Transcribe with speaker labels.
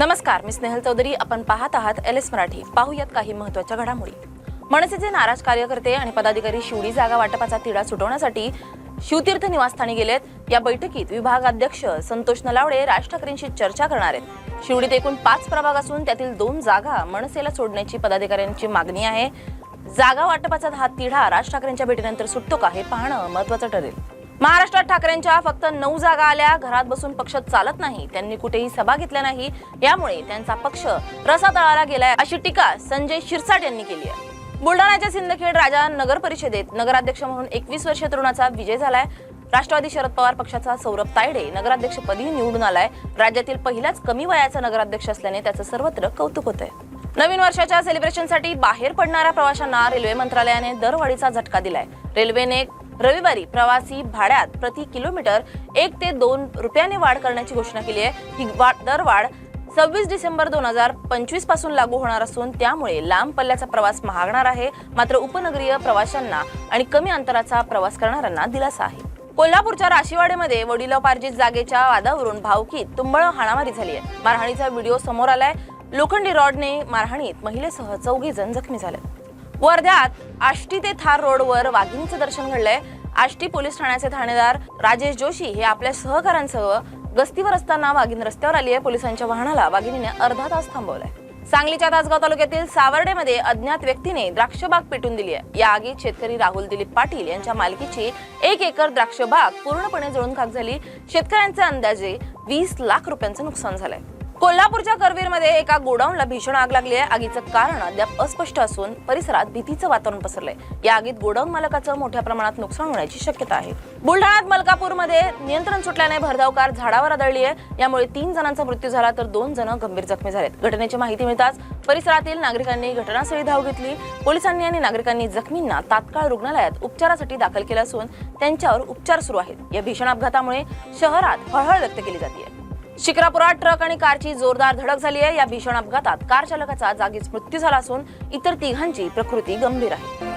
Speaker 1: नमस्कार मी स्नेहल चौधरी. आपण पाहत आहात एल एस मराठी. पाहूयात काही महत्त्वाच्या घडामोडी. मनसेचे नाराज कार्यकर्ते आणि पदाधिकारी शिवडी जागा वाटपाचा तिढा सुटवण्यासाठी शिवतीर्थ निवासस्थानी गेलेत. या बैठकीत विभागाध्यक्ष संतोष नलावडे राज ठाकरेंशी चर्चा करणार आहेत. शिवडीत एकूण पाच प्रभाग असून त्यातील दोन जागा मनसेला सोडण्याची पदाधिकाऱ्यांची मागणी आहे. जागा वाटपाचा हा तिढा राज ठाकरेंच्या भेटीनंतर सुटतो का हे पाहणं महत्वाचं ठरेल. महाराष्ट्रात ठाकरेंच्या फक्त नऊ जागा आल्या. घरात बसून पक्ष चालत नाही. त्यांनी कुठेही सभा घेतल्या नाही. यामुळे त्यांचा पक्ष रसातळाला गेलाय अशी टीका संजय शिरसाट यांनी केली आहे. बुलढाण्याच्या सिंदखेड राजा नगर परिषदेत नगराध्यक्ष म्हणून एकवीस वर्षीय तरुणाचा विजय झालाय. राष्ट्रवादी शरद पवार पक्षाचा सौरभ तायडे नगराध्यक्षपदी निवडून आलाय. राज्यातील पहिलाच कमी वयाचा नगराध्यक्ष असल्याने त्याचं सर्वत्र कौतुक होत आहे नवीन वर्षाच्या सेलिब्रेशनसाठी बाहेर पडणाऱ्या प्रवाशांना रेल्वे मंत्रालयाने दरवाढीचा झटका दिलाय. रेल्वेने रविवारी प्रवासी भाड्यात प्रति किलोमीटर एक ते दोन रुपयाने वाढ करण्याची घोषणा केली आहे. ही दरवाढ सव्वीस डिसेंबर दोन हजार पंचवीसपासून लागू होणार असून त्यामुळे लांब पल्ल्याचा प्रवास महागणार आहे. मात्र उपनगरीय प्रवाशांना आणि कमी अंतराचा प्रवास करणाऱ्यांना दिलासा आहे. कोल्हापूरच्या राशीवाडेमध्ये वडिलोपार्जित जागेच्या वादावरून भावकीत तुंबळ हाणामारी झाली आहे. मारहाणीचा व्हिडिओ समोर आलाय. लोखंडी रॉडने मारहाणीत महिलेसह चौघी जण जखमी झाले. वर्ध्यात आष्टी ते थार रोडवर वाघिणीचं दर्शन घडलंय. आष्टी पोलीस ठाण्याचे ठाणेदार राजेश जोशी हे आपल्या सहकाऱ्यांसह गस्तीवर असताना वाघीण रस्त्यावर आली आहे पोलिसांच्या वाहनाला वाघिणीने अर्धा तास थांबवलाय. सांगलीच्या तासगाव तालुक्यातील सावर्डेमध्ये अज्ञात व्यक्तीने द्राक्षबाग पेटून दिली आहे या आगीत शेतकरी राहुल दिलीप पाटील यांच्या मालकीची एक एकर द्राक्षबाग पूर्णपणे जळून खाक झाली. शेतकऱ्यांचे अंदाजे वीस लाख रुपयांचं नुकसान झालंय. कोल्हापूरच्या करवीरमध्ये एका गोडाऊनला भीषण आग लागली आहे. आगीचं कारण अद्याप अस्पष्ट असून परिसरात भीतीचं वातावरण पसरलंय. या आगीत गोडाऊन मालकाचं मोठ्या प्रमाणात नुकसान होण्याची शक्यता आहे. बुलढाण्यात मलकापूरमध्ये नियंत्रण सुटल्याने भरधाव कार झाडावर आदळली आहे. यामुळे तीन जणांचा मृत्यू झाला तर दोन जण गंभीर जखमी झालेत. घटनेची माहिती मिळताच परिसरातील नागरिकांनी घटनास्थळी धाव घेतली. पोलिसांनी आणि नागरिकांनी जखमींना तात्काळ रुग्णालयात उपचारासाठी दाखल केलं असून त्यांच्यावर उपचार सुरू आहेत. या भीषण अपघातामुळे शहरात हळहळ व्यक्त केली जाते. शिक्रापुरात ट्रक आणि कारची जोरदार धडक झाली आहे. या भीषण अपघातात कार चालकाचा जागीच मृत्यू झाला असून इतर तिघांची प्रकृती गंभीर आहे.